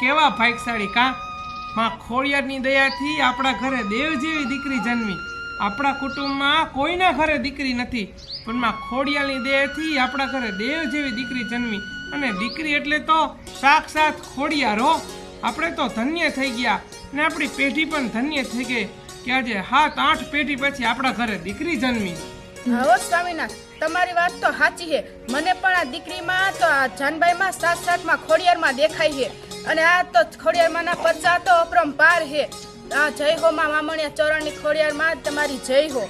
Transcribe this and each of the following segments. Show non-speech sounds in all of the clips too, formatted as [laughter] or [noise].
કેવા ભાગશાળી કા? માં ખોડિયારની દયાથી આપણા ઘરે દેવ જેવી દીકરી જન્મી. આપણા કુટુંબમાં કોઈના ઘરે દીકરી નથી, પણ માં ખોડિયારની દયાથી આપણા ઘરે દેવ જેવી દીકરી જન્મી. અને દીકરી એટલે તો સાક્ષાત ખોડિયાર આપણે તો ધન્ય થઈ ગયા ને આપણી પેઢી પણ ધન્ય થઈ ગઈ કે આજે હાથ આઠ પેઢી પછી આપણા ઘરે દીકરી જન્મી. સ્વામીનાથ તમારી વાત તો સાચી છે. મને પણ આ દીકરીમાં તો આ જાનબાઈમાં સાત સાતમાં ખોડિયારમાં દેખાય છે. અને આ તો ખોડિયારમાંના પરચા તો અપરંપાર છે. આ જય હો માં મામણિયા ચરણની ખોડિયારમાં તમારી જય હો.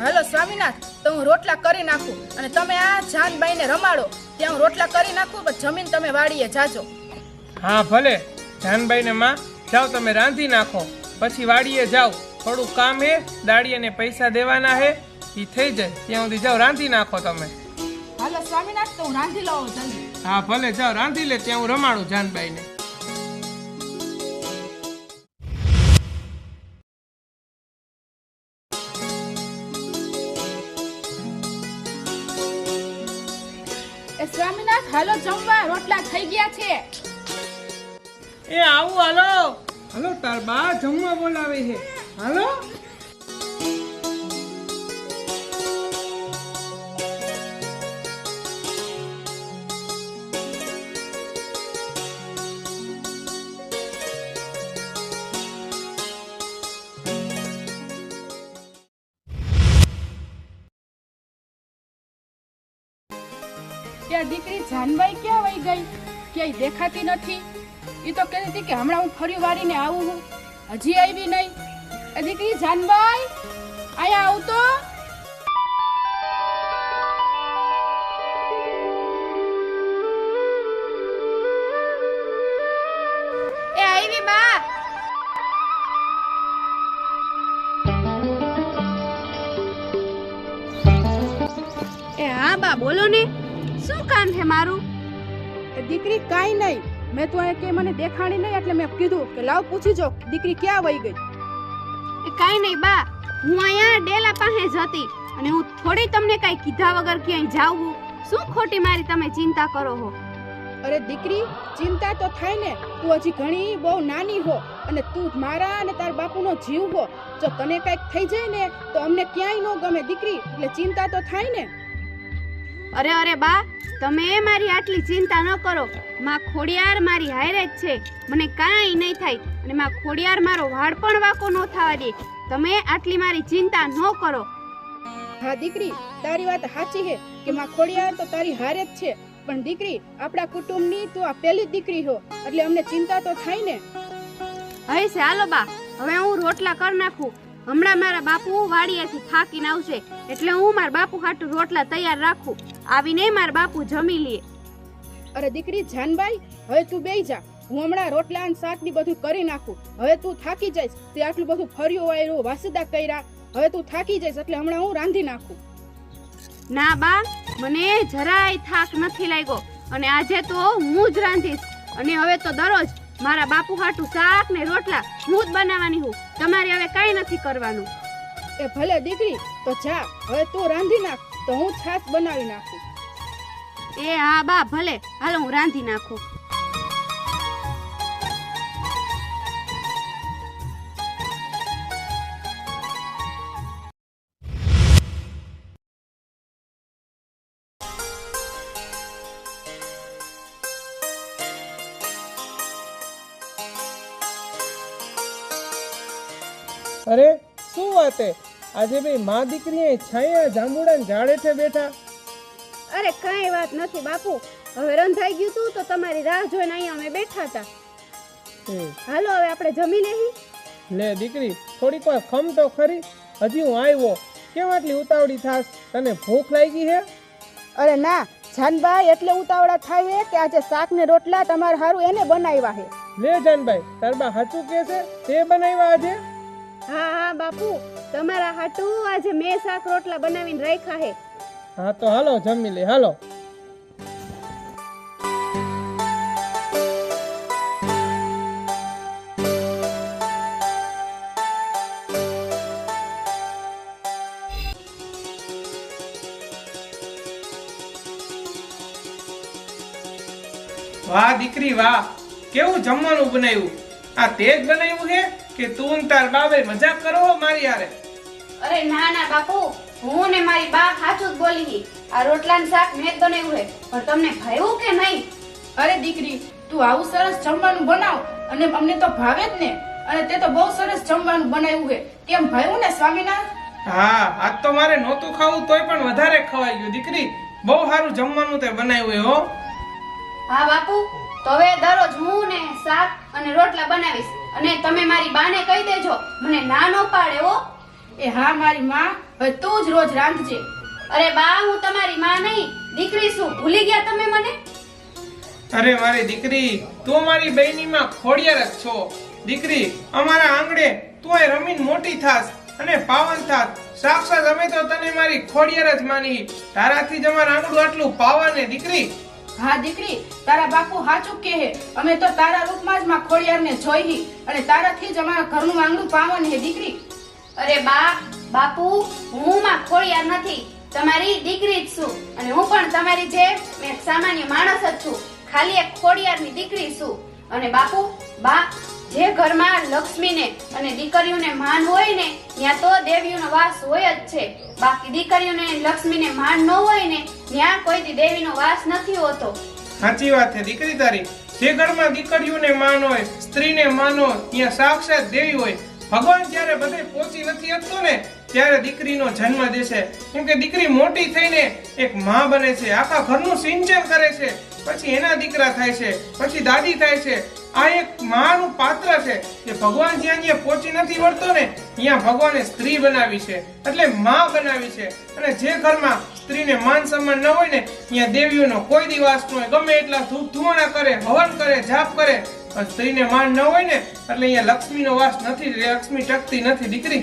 હાલો સ્વામીનાથ, તો હું રોટલા કરી નાખું અને તમે આ જાનબાઈને રમાડો. ત્યાં હું રોટલા કરી નાખું, પણ જમીન તમે વાડીએ જાજો. હા, ભલે. જાનબાઈને માં જાઓ, તમે રાંધી નાખો. પછી વાડીએ જાઓ. થોડું કામ હે દાડીએ પૈસા દેવાના હે એ થઈ જાય. ત્યાં સુધી જાઓ રાંધી નાખો તમે. હાલો સ્વામીનાથ તો હું રાંધી લઉં જલ્દી. હા ભલે જાઓ રાંધી લે ત્યાં હું રમાડું જાનબાઈને. એ સ્વામીનાથ હાલો જમવા રોટલા થઈ ગયા છે. એ આવું હાલો. હાલો તાર બા જમવા બોલાવે છે. હાલો ત્યાં દીકરી જાનબાઈ ક્યાં વહી ગઈ? ક્યાંય દેખાતી નથી. એ તો કહેતી હતી કે હમણાં હું ફરી વાળીને આવું છું હજી આવી નહીં. દીકરી જાનભાઈ અહીંયા આવું તો. એ આવી બા, બોલો ને. શું કામ છે મારું? દીકરી કાંઈ નહીં. મેં તો કે મને દેખાણી નહીં, એટલે મેં કીધું કે લાવ પૂછી જો, દીકરી ક્યાં વહી ગઈ? એ કાંઈ નહીં, બા. હું અહીંયા ડેલા પાસે જ હતી અને હું થોડી તમને કાંઈ કીધા વગર ક્યાંય જાઉં શું ખોટી મારી તમે ચિંતા કરો હો? અરે દીકરી, ચિંતા તો થાય ને. તું હજી ઘણી બહુ નાની હો અને તું મારા અને તાર બાપુનો જીવ હો. જો તને કંઈક થઈ જાય ને, તો અમને ક્યાંય ન ગમે દીકરી, એટલે ચિંતા તો થાય ને. અરે અરે બા તમે મારી આટલી ચિંતા ન કરો. માં ખોડિયાર મારી હારે જ છે. મને કાંઈ નહીં થાય. અને માં ખોડિયાર મારો વાળ પણ વાકો ન થવા દે. તમે આટલી મારી ચિંતા ન કરો. હા દીકરી તારી વાત સાચી છે કે માં ખોડિયાર તો તારી હારે જ છે. પણ દીકરી આપણા કુટુંબની તું આ પહેલી દીકરી હો. એટલે અમને ચિંતા તો થાય ને? હવે હાલો બા. હવે હું રોટલા કરી નાખું. હમણાં મારા બાપુ વાડિયાથી થાકીને આવશે એટલે હું મારા બાપુ હાટુ રોટલા તૈયાર રાખું. આવીને મારા બાપુ જમી લે. અરે દીકરી જાનબાઈ હવે તું બેહી જા. હું હમણાં રોટલા અને શાકની બધું કરી નાખું. હવે તું થાકી જઈશ. તે આટલું બધું ફર્યું વાયરું વાસદા કર્યા. હવે તું થાકી જઈશ એટલે હમણાં હું રાંધી નાખું. ના બા મને જરાય થાક નથી લાગ્યો. અને આજે તો હું જ રાંધીશ. અને હવે તો દરરોજ મારા બાપુ હાટુ શાક ને રોટલા હું જ બનાવવાની હું. તમારે હવે કાંઈ નથી કરવાનું. એ ભલે દીકરી તો જા હવે તું રાંધી નાખ તો હું છાશ બનાવી નાખું. એ હા બા ભલે. હાલો હું રાંધી નાખું. અરે શું વાત હે? આજે ભાઈ માં દીકરી અહીં છાયા જાંબુડા ઝાડ છે બેઠા. અરે કાંઈ વાત નથી બાપુ. હવે રંધાઈ ગયું તું તો તમારી રાહ જોઈને અહીંયા અમે બેઠા હતા હમ. હાલો હવે આપણે જમી લેહી. લે દીકરી થોડીક વાર ખમ તો ખરી. હજી હું આવ્યો. કેમ આટલી ઉતાવળી થાસ તને ભૂખ લાગી હે? અરે ના જાનભાઈ એટલે ઉતાવળા થાય હે કે આજે શાક ને રોટલા તમારે હારું એને બનાવ્યા હે. લે જાનભાઈ તારબા હાચું કે છે? તે બનાવ્યા આજે? હા હા બાપુ તમારા હાટુ આજે મેં શાક રોટલા બનાવીને રાખ્યા હે. હા તો હાલો જમી લે હાલો. વાહ દીકરી વાહ. કેવું જમવાનું બનાવ્યું? આ તે જ બનાવ્યું છે કે તું ને તાર બાબે મજાક કરો હો મારી હારે. અરે ના ના બાપુ હું ને મારી બા સાચું જ બોલી હી. આ રોટલા ને શાક મેં બનાવ્યું હે. પણ તમને ભાવ્યું કે નહીં? અરે દીકરી તું આવું સરસ જમવાનું બનાવ અને અમને તો ભાવે જ ને. અને તે તો બહુ સરસ જમવાનું બનાવ્યું હે. કેમ ભાવ્યું ને સ્વામીનાથ હા આજ તો મારે નહોતું ખાવું તોય પણ વધારે ખવાઈ ગયું. દીકરી બહુ સારું જમવાનું તે બનાવ્યું હો. હા બાપુ? તો હવે દરરોજ હું ને શાક અને રોટલા બનાવીશ. અને તમે મારી બાને કહી દેજો મને ના નો પાડે હો. એ હા મારી માં. હવે તું જ રોજ રાંધજે. અરે બા હું તમારી માં નહીં દીકરી શું ભૂલી ગયા તમે મને? અરે મારી દીકરી તું મારી બહેનીમાં ખોડિયાર જ છો. દીકરી અમારા આંગણે તું એ રમીન મોટી થાસ અને પાવન થાસ સાક્ષાત અમે તો તને મારી ખોડિયાર જ માની. તારાથી જ અમારા આંગણું આટલું પાવન ને દીકરી. હા, દીકરી, તારા બાપુ હાચું કહે અમે તો તારા રૂપમાં જ માં ખોડિયારને જોઈ અને તારાથી જ અમારા ઘરનું આંગણું પાવન હે, દીકરી. અરે બા, બાપુ, હું માં ખોડિયાર નથી. તમારી દીકરી જ છું અને હું પણ તમારી જે એક સામાન્ય માણસ જ છું. ખાલી એક ખોડિયારની દીકરી છું. અને બાપુ, બા જે ઘરમાં લક્ષ્મીને અને દીકરીઓને માન હોય ને, ત્યાં તો દેવીઓનો વાસ હોય જ છે. બાકી દીકરીઓને લક્ષ્મીને માન ન હોય ને, ત્યાં કોઈથી દેવીનો વાસ નથી હોતો. સાચી વાત છે દીકરી તારી. જે ઘરમાં દીકરીઓને માન હોય, સ્ત્રીને માન હોય, ત્યાં સાક્ષાત દેવી હોય. ભગવાન જ્યારે બધે પહોંચી નથી હતો ને, ત્યારે દીકરીનો જન્મ દેશે કેમ કે દીકરી મોટી થઈને એક માં બને છે. આખા ઘરનું સિંચન કરે છે. પછી એના દીકરા થાય છે, પછી દાદી થાય છે. આ એક માનું પાત્ર છે કે ભગવાન જ્યાં જ્યાં પહોંચી નથી વળતો ને, ત્યાં ભગવાને સ્ત્રી બનાવી છે. એટલે માં બનાવી છે. અને જે ઘરમાં સ્ત્રીને માન સન્માન ન હોય ને, ત્યાં દેવીઓનો કોઈ દિવસ ન હોય. ગમે એટલા ધૂપ ધુવાણા કરે, હવન કરે, જાપ કરે, પણ સ્ત્રીને માન ન હોય ને, એટલે અહીંયા લક્ષ્મીનો વાસ નથી લક્ષ્મી ટકતી નથી દીકરી.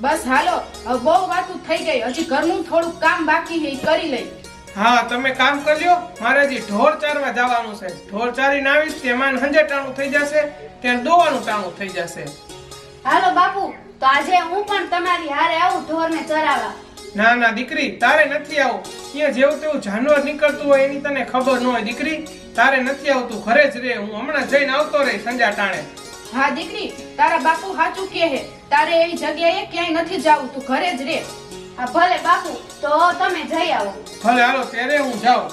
બસ હાલો બહુ વાતું થઈ ગઈ. હજી ઘરનું થોડુંક કામ બાકી છે કરી લઈ હા તમે કામ કરજો. મારે હજી ઢોર ચારવા જવાનું છે. ઢોર ચારીને આવીશ તેમાં હંજે ટાણું થઈ જશે ત્યાં દોવાનું ટાણું થઈ જશે. હાલો બાપુ તો આજે હું પણ તમારી હારે આવું ઢોરને ચરાવવા. ના ના દીકરી તારે નથી આવું. અહીંયા જેવું તેવું જાનવર નીકળતું હોય એની તને ખબર ન હોય દીકરી. તારે નથી આવતું ઘરે જ રે. હું હમણાં જઈને આવતો રહી સંજા ટાણે. હા દીકરી તારા બાપુ સાચું કહે તારે એવી જગ્યાએ ક્યાંય નથી જવું તું ઘરે જ રે. હા ભલે બાપુ તો તમે જઈ આવો. ભલે હાલો ત્યારે હું જાઉં.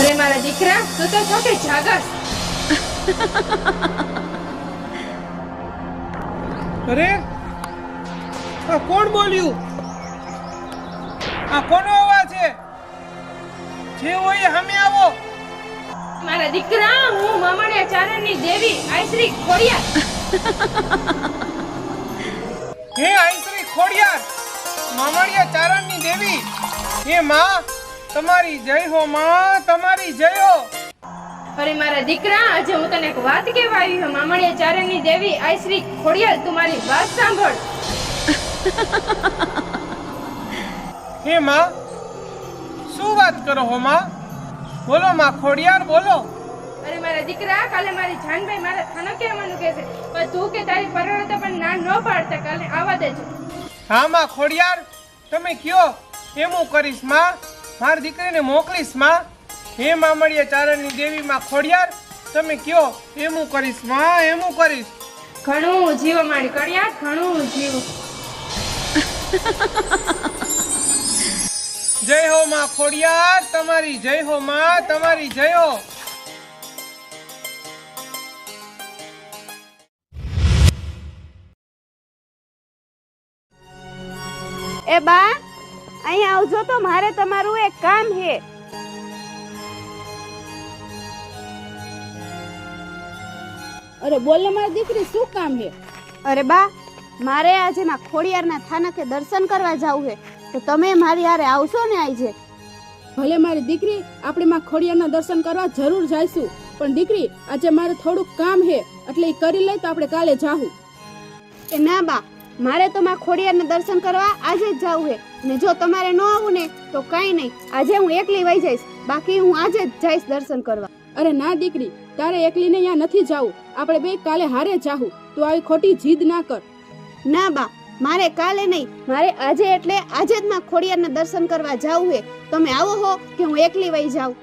અરે મારા દીકરા તું તો છોકે જાગસ. અરે આ કોણ બોલ્યું? આ કોનો અવાજ છે? જે હોય હમે આવો. મારા દીકરા હું મામણિયા ચારણની દેવી આઈશ્રી ખોડિયાર. હે આઈશ્રી ખોડિયાર મામણિયા ચારણની દેવી હે માં તમારી જય હો માં તમારી જય હો. અરે મારા દીકરા આજે હું તને એક વાત કહેવા આવી છું મામણિયા ચારણની દેવી આઈશ્રી ખોડિયાર તું મારી વાત સાંભળ. હે માં શું વાત કરો હો માં? બોલો માં ખોડિયાર બોલો. અરે મારા દીકરા કાલે મારી જાનભાઈ મારા કે કહેવાનું કહે છે. પણ તું કે તારી પરણતા પણ ના ન પાડતા કાલે આવા દેજો. હા માં ખોડિયાર તમે કયો? એમ હું કરીશમાં. મારી દીકરીને મોકલીશમાં. હે મામળીએ ચારણની દેવી માં ખોડિયાર તમે કયો? એમ હું કરીશમાં એમ હું કરીશ. ઘણું જીવો મારી કડિયા ઘણું જીવો. [laughs] જય હો માં ખોડિયાર તમારી જય હો માં તમારી જય હો. એ બા અહીંયા આવજો તો મારે તમારું એક કામ છે. અરે બોલ ને મારી દીકરી શું કામ છે? અરે બા મારે આજે માં ખોડિયારના થાનકે દર્શન કરવા જવું છે. તો તમે મારી હારે આવશો ને આજે ભલે મારી દીકરી આપણે માં ખોડિયારના દર્શન કરવા જરૂર જઈશું પણ દીકરી આજે મારે થોડુંક કામ છે એટલે એ કરી લઈ તો આપણે કાલે જાહું. એ ના બા મારે તો માં ખોડિયારના દર્શન કરવા આજે જ જાવું છે ને જો તમારે ન આવું ને તો કાંઈ નહીં. આજે હું એકલી વહી જઈશ બાકી હું આજે જ જઈશ દર્શન કરવા. અરે ના દીકરી તારે એકલીને અહીંયા નથી જાવું. આપણે બે કાલે હારે જાહું. તું આવી ખોટી જીદ ના કર. ના બા મારે કાલે નહીં મારે આજે એટલે આજે જ માં ખોડિયારના દર્શન કરવા જાવું હે. તમે આવો હો કે હું એકલી વહી જાઉં.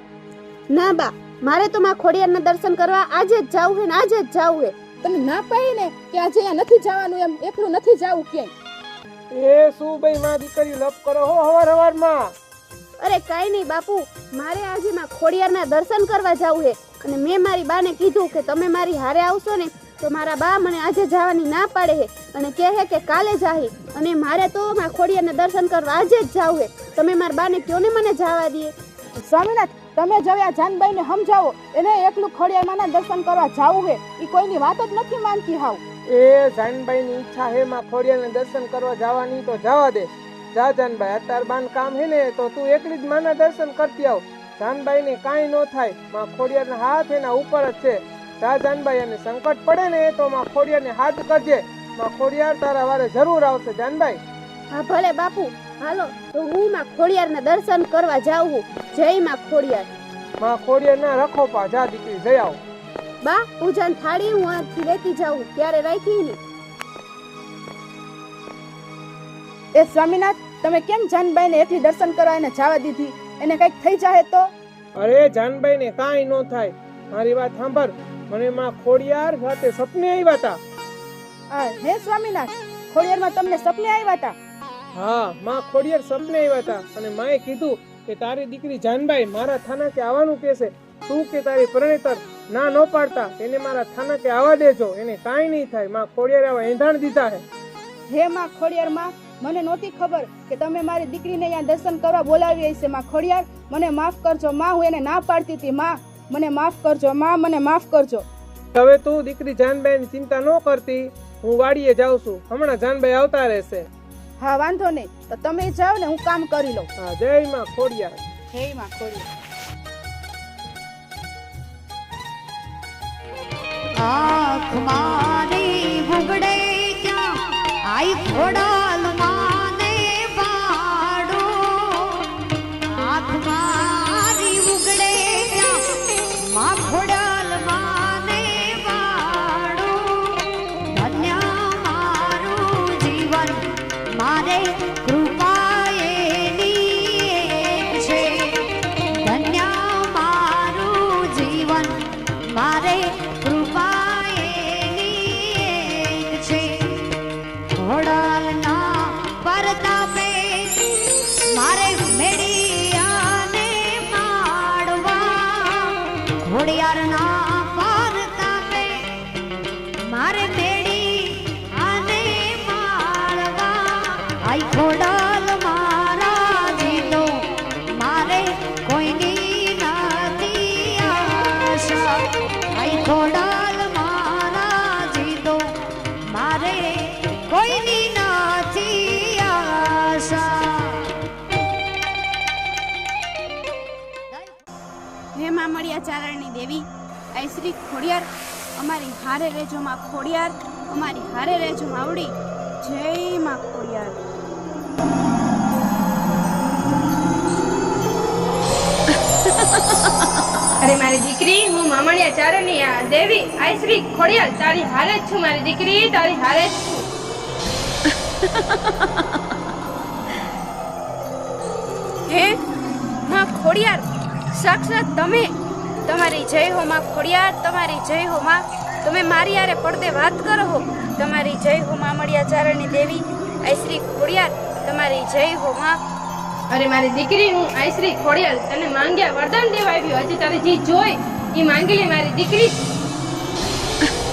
ના બા મારે તો માં ખોડિયારના દર્શન કરવા આજે જ જાવું હે ને આજે જ જાવું હે. તમે ના પાડી ને કે આજે અહીંયા નથી જવાનું એમ એકલું નથી જાવું કે એ શું ભાઈ માં દીકરી લપ કરો હો હવારમાં અરે કાઈ નહીં બાપુ મારે આજે માં ખોડિયારના દર્શન કરવા જાવું હે. અને મેં મારી બાને કીધું કે તમે મારી હારે આવશો ને તો મારા બા મને આજે જવાની ના પાડે હે અને કહે હે કે કાલે જાહી અને મારે તો મારા ખોડિયાને દર્શન કરવા આજે જ જાવું હે. તમે મારા બાને કયો ને મને જવા દે સ્વામિનાથ તમે જવ્યા આ જાનબાઈને સમજાવો એને એકલું ખોડિયારમાંના દર્શન કરવા જાવું હે? એ કોઈની વાત જ નથી માનતી હાવ. એ જાનબાઈની ઈચ્છા હે માં ખોડિયાને દર્શન કરવા જવાની તો જવા દે. જા જાનભાઈ અત્યાર બાન કામ હે ને તો તું એકલી જ માના દર્શન કરતી આવ. જાનભાઈ ને કાંઈ ન થાયમાં ખોડિયારના હાથ એના ઉપર જ છે. જા અને સંકટ પડે ને તો માં ખોડિયાને હાથ કરજે. માં ખોડિયાર તારા વારે જરૂર આવશે જાનભાઈ હા ભલે બાપુ. હાલો તો હું માં ખોડિયારના દર્શન કરવા જાઉં છું જય માં ખોડિયાર. માં ખોડિયાર ના રખો પા જા દીકરી જઈ આવ. બા પૂજન થાળી હું આથી લેતી જાઉં. ત્યારે રાખી ને? એ સ્વામીનાથ તમે કેમ જાનબાઈને એકલી દર્શન કરવા એને જવા દીધી? એને કંઈક થઈ જાય તો? અરે જાનભાઈ ને કાંઈ ન થાય. મારી વાત સાંભળ. મને માં ખોડિયાર સાથે સપને આવ્યા હતા આ હે ખોડિયાર ખોડિયારમાં તમને સપને આવ્યા હતા હા માં ખોડિયાર સપને આવ્યા હતા અને માએ કીધું કે તારી દીકરી જાનબાઈ મારા થાના કે આવવાનું કહેશે. તું કે તારી પરણેતર ના ન પાડતા એને મારા થાના કે આવવા દેજો એને કાંઈ નહીં થાય. માં ખોડિયાર આવા એંધાણ દીધા હે. હે માં ખોડિયારમાં મને નહોતી ખબર કે તમે મારી દીકરીને અહીંયા દર્શન કરવા બોલાવી હશે માં ખોડિયાર. મને માફ કરજો માં હું એને ના પાડતી હતી. માં મને માફ કરજો માં મને માફ કરજો. હવે તું દીકરી જાનબાઈ ની ચિંતા ન કરતી હું વાડીએ જાઉં છું. હમણાં જાનબાઈ આવતા રહેશે. હા વાંધો નહીં. તો તમે જાઓ ને હું કામ કરી લઉં. હા જય માં ખોડિયા જય માં ખોડિયાર. આંખ મારી બુગડે ક્યાં? આઈ ખોડાલ મારે ખોડિયાર. અમારી હારે રેજો માં ખોડિયાર. અમારી હારે રેજો માવડી જય માં ખોડિયાર. અરે મારી દીકરી હું મામણિયા ચારણની આ દેવી આઈ શ્રી ખોડિયાલ તારી હારે જ છું મારી દીકરી તારી હારે જ છું. હે? માં ખોડિયાર સાક્ષાત તમે તમારી જય હોમાં ખોડિયાર તમારી જય હોમાં તમે મારી યારે પડદે વાત કરો હો. તમારી જય હોમાં મળ્યા ચારણની દેવી. આઈ શ્રી ખોડિયાર તમારી જય હોમાં અરે મારી દીકરી હું આઈ શ્રી ખોડિયાલ તને માંગ્યા વરદાન દેવા આવ્યો. હજી તારે જે જોઈ એ માંગેલી મારી દીકરી.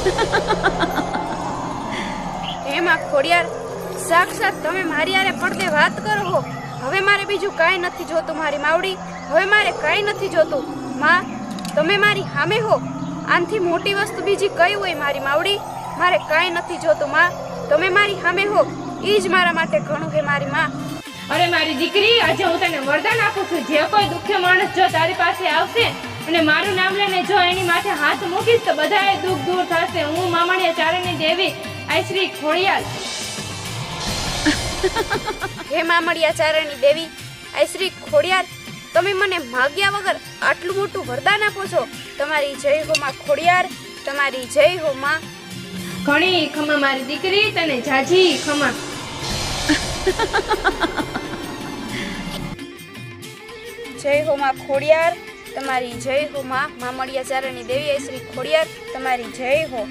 [laughs] એમાં ખોડિયાર સાક્ષાત તમે મારી આરે પડદે વાત કરો હો. હવે મારે બીજું કાંઈ નથી જોતું મારી માવડી. હવે મારે કાંઈ નથી જોતું. માં તમે મારી સામે હો. આનથી મોટી વસ્તુ બીજી કઈ હોય મારી માવડી? મારે કાંઈ નથી જોતું માં. તમે મારી સામે હો. એ જ મારા માટે ઘણું છે મારી માં. અરે મારી દીકરી આજે હું તને વરદાન આપું છું. જે કોઈ દુઃખી માણસ જો તારી પાસે આવશે અને મારું નામ લઈને જો એની માથે હાથ મૂકીશ તો બધાએ દુઃખ દૂર થશે. હું મામણિયા ચારણની દેવી આઈ શ્રી ખોડિયાલ. હે મામડિયા ચારણની દેવી આઈ શ્રી ખોડિયાર તમે મને માગ્યા વગર આટલું મોટું વરદાન આપો છો. તમારી જય હો માં ખોડિયાર તમારી જય હો માં ઘણી ખમા મારી દીકરી તને જાજી ખમા. જય હો માં ખોડિયાર તમારી જય હો માં મામડિયા ચારણની દેવી શ્રી ખોડિયાર તમારી જય હો.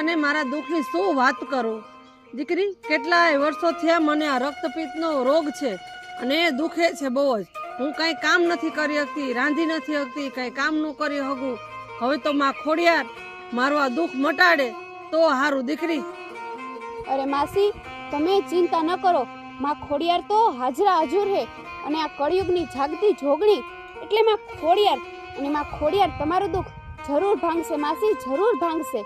તને મારા દુઃખની શું વાત કરું? દીકરી, કેટલાય વર્ષો થયા મને આ રક્તપિત્તનો રોગ છે અને એ દુખે છે બહુ જ. હું કાંઈ કામ નથી કરી શકતી, રાંધી નથી શકતી, કાંઈ કામ ન કરી શકું. હવે તો માં ખોડિયાર, મારું આ દુઃખ મટાડે, તો હારું દીકરી. અરે માસી, તમે ચિંતા ન કરો. માં ખોડિયાર તો હાજરા હજુર હે અને આ કળિયુગની જાગતી જોગણી એટલે માં ખોડિયાર અને માં ખોડિયાર તમારું દુઃખ જરૂર ભાંગશે માસી, જરૂર ભાંગશે.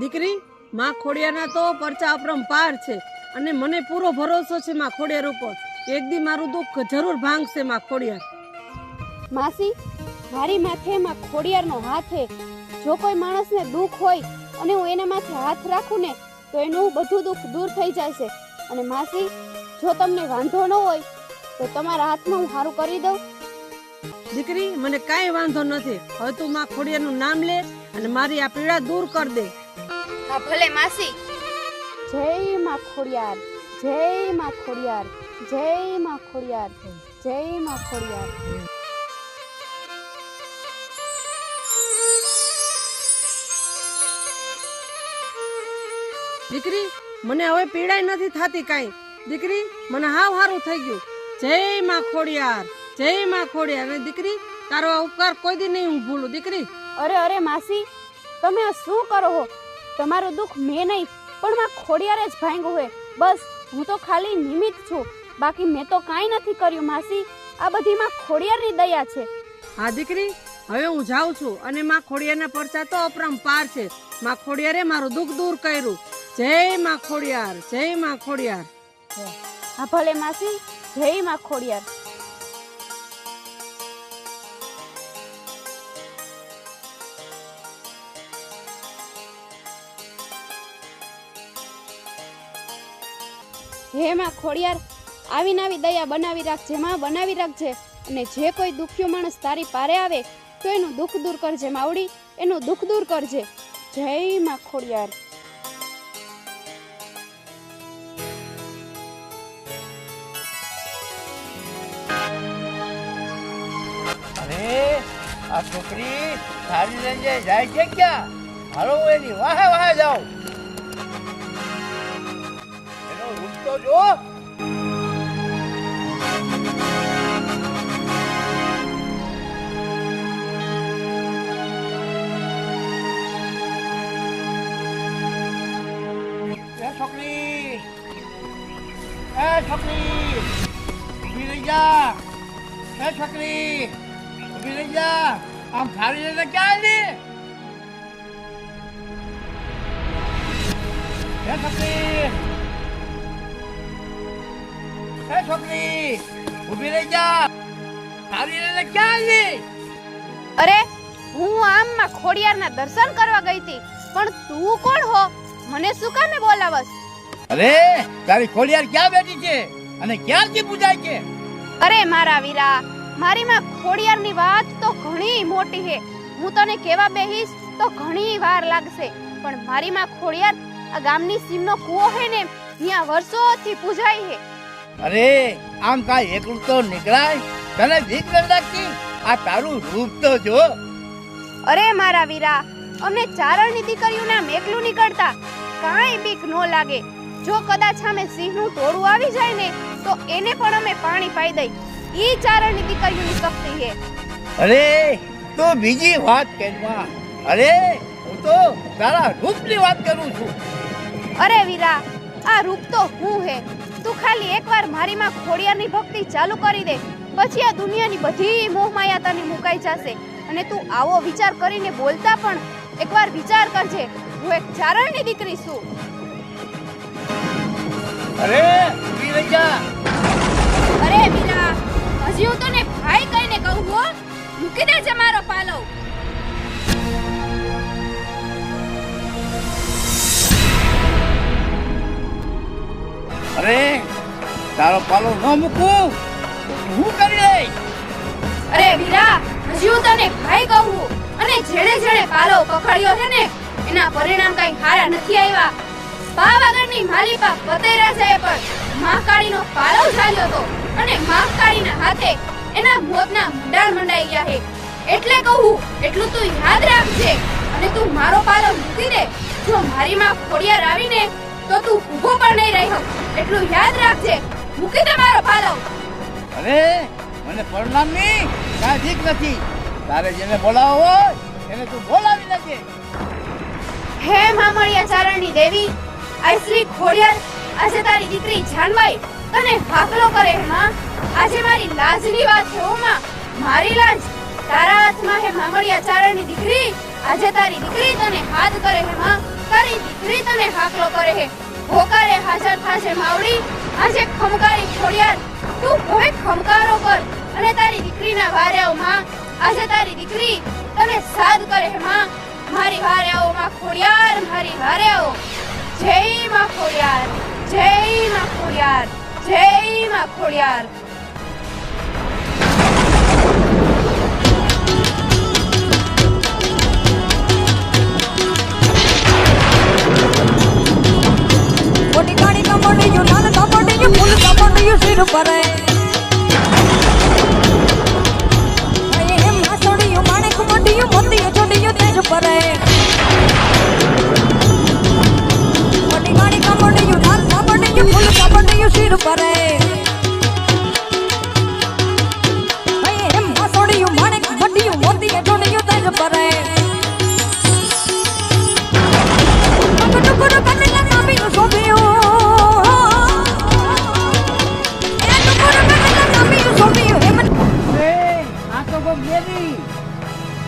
દીકરી માં ખોડિયારના તો પરચા અપરંપાર છે અને મને પૂરો ભરોસો છે માં ખોડિયાર ઉપર. એક દી મારું દુઃખ જરૂર ભાંગશે માં ખોડિયાર. માસી મારી માથે માં ખોડિયારનો હાથ છે. જો કોઈ માણસને દુઃખ હોય અને હું એના માથે હાથ રાખું ને તો એનું બધું દુઃખ દૂર થઈ જાય છે. અને માસી જો તમને વાંધો ન હોય તો તમારા હાથમાં હું સારું કરી દઉં. દીકરી મને કાંઈ વાંધો નથી. હવે તું માં ખોડિયાનું નામ લે અને મારી આ પીડા દૂર કર દે. હા ભલે માસી. જય માં ખોડિયાર જય માં ખોડિયાર જય માં ખોડિયાર જય માં ખોડિયાર. દીકરી મને હવે પીડાય નથી થતી કાંઈ. દીકરી મને હાવ હારું થઈ ગયું. જય માં ખોડિયાર જય માં ખોડિયાર. અને દીકરી તારો આ ઉપકાર કોઈ દી નહીં હું ભૂલું. દીકરી. અરે અરે માસી તમે શું કરો તમારું દુઃખ મેં નહીં પણ માં ખોડિયારે જ ભાંગ્યું હે બસ હું તો ખાલી નિમિત્ત છું. બાકી મેં તો કાંઈ નથી કર્યું માસી. આ બધી માં ખોડિયારની દયા છે. હા દીકરી હવે હું જાઉં છું અને માં ખોડિયારના પરચા તો અપરંપાર છે. માં ખોડિયારે મારું દુઃખ દૂર કર્યું. જય માં ખોડિયાર જય માં ખોડિયાર. હા ભલે માસી. જય માં ખોડિયાર. હે માં ખોડિયાર આવી દયા બનાવી રાખજે માં બનાવી રાખજે અને જે કોઈ દુખ્યો માણસ તારી પારે આવે, તો એનું દુઃખ દૂર કરજે માવડી, એનું દુઃખ દૂર કરજે. જય માં ખોડિયાર. અરે આ છોકરી સારી લઈને જાય છે ક્યાં? હાલો હું એની વાહે વાહે જાઉં એનો રૂપ તો જો એ છોકરી એ છોકરી ઊભી રહી જા એ છોકરી ઊભી રહી જા આમ સારી રીતે ક્યાં આવી એ છોકરી એ છોકરી ઊભી રહી જા. સારી રીતે ક્યાં આવી? અરે હું આમમાં ખોડિયારના દર્શન કરવા ગઈ હતી પણ તું કોણ હો? મને શું કામે બોલાવસ અરે તારી ખોડિયાર ક્યાં બેઠી છે? અને ક્યાંથી પૂજાય છે? અરે મારા વીરા મારી માં ખોડિયારની વાત તો ઘણી મોટી છે. હું તને કેવા બેહીશ તો ઘણી વાર લાગશે પણ મારી માં ખોડિયાર આ ગામની સીમનો કૂવો હે ને ત્યાં વર્ષોથી પૂજાય છે. અરે આમ કાંઈ એકલું તો નીકળાય? તને ભીખ નથી લાગતી? આ તારું રૂપ તો જો. અરે મારા વીરા અમને ચારણની દીકરીઓને આમ એકલું નીકળતા. કાંઈ બીક ન લાગે. જો કદાચ સામે સિંહનું ટોળું આવી જાય ને તો એને પણ અમે પાણી પાઈ દઈ. ઈ ચારણની દીકરીઓની શક્તિ હે અરે તો બીજી વાત કહેવા. અરે હું તો તારા રૂપની વાત કરું છું. અરે વીરા આ રૂપ તો હું હે. તું ખાલી એકવાર મારી માં ખોડિયારની ભક્તિ ચાલુ કરી દે. પછી આ દુનિયાની બધી મોહ માયા તને મુકાઈ જશે. અને તું આવો વિચાર કરીને બોલતા પણ એકવાર વિચાર કરજે. હું એક ચારણની દીકરી છું. અરે ઊભી અરે મીરા હજી હું તને ભાઈ કહીને કહું હો. મૂકી દેજે મારો પાલવ. અરે, તારો પાલો ન મૂકું. હું કરી લઈ અરે વીરા હજી હું તને ભાઈ કહું અને જેણે જેણે પાલો પકડ્યો છે ને, એના પરિણામ કઈ સારા નથી આવ્યા. પાવાગઢની માલિકા ફતેહ રાજાએ પણ મહાકાળીનો પાલો ચાલ્યો હતો અને મહાકાળીના હાથે એના મોતના મંડાણ મંડાઈ ગયા છે. એટલે કહું એટલું તું યાદ રાખજે. અને તું મારો પાલો મૂકી દે. જો મારી માં ખોડિયાર આવીને, તો તું ઊભો પણ નહીં રહ્યો. એટલું યાદ રાખજે. મૂકી તમારો મારો અરે મને પરણામની ઠીક નથી. તારે જેને બોલાવો હોય એને તું બોલાવી લેજે. હે મામળિયા ચારણની દેવી આઈ ખોડિયાર આજે તારી દીકરી જાનવાઈ તને હાકલો કરે હે? માં આજે મારી લાજની વાત છે ઓમાં મારી લાજ. તારા હાથમાં હે મામળિયા ચારણની દીકરી. આજે તારી દીકરી તને હાથ કરે હે? માં તારી દીકરી તને હાકલો કરે હે. હોકારે હાજર થાશે માવડી. આજે ખમકારી ખોડિયાર તું હવે ખમકારો કર. અને તારી દીકરીના વારે આવમાં. આજે તારી દીકરી તને સાદ કરે હે માં. મારી વારે આવો માં ખોડિયાર, મારી વારે આવો જય માં ખોડિયાર, જય માં ખોડિયાર, જય માં ખોડિયાર. ગાડી કમોડિયું નાન કમોડિયું ફૂલ કમોડિયું સિર પર એમ હાસોડિયું માણેક મોડિયું મોતિયું ચોડિયું તેજ પર મોટી ગાડી કમોડિયું નાન કમોડિયું ફૂલ કમોડિયું સિર પર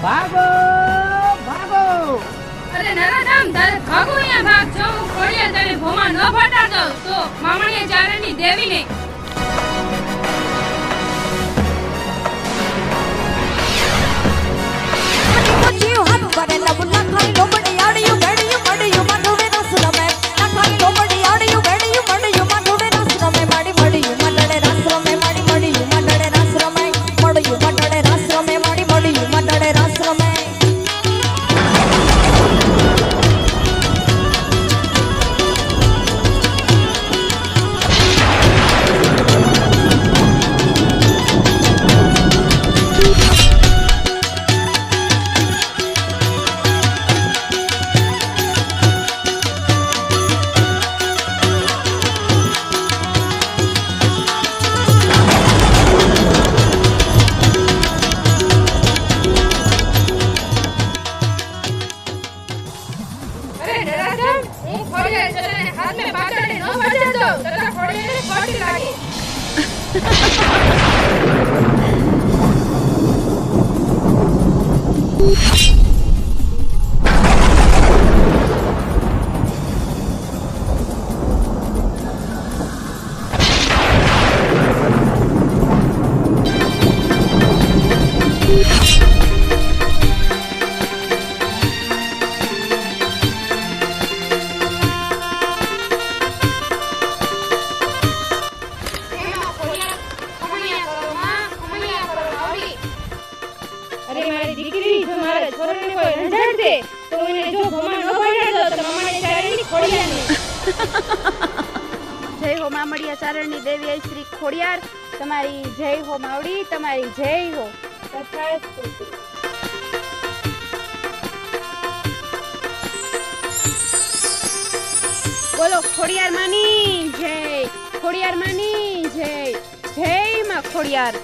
ભાગો ભાગો. અરે નરાધામ તારે ભાગો અહીંયા ભાગ જો હું ખોડિયા તને ભોમાં ન ફટાડતો તો મામણીયા ચારણની દેવીને જીવ હાથ કરે લબુ ના ખાઈ લોબડી ચારણની દેવી શ્રી ખોડિયાર. તમારી જય હો માવડી તમારી જય હો. બોલો ખોડિયાર માની જય. ખોડિયાર માની જય. જય માં ખોડિયાર.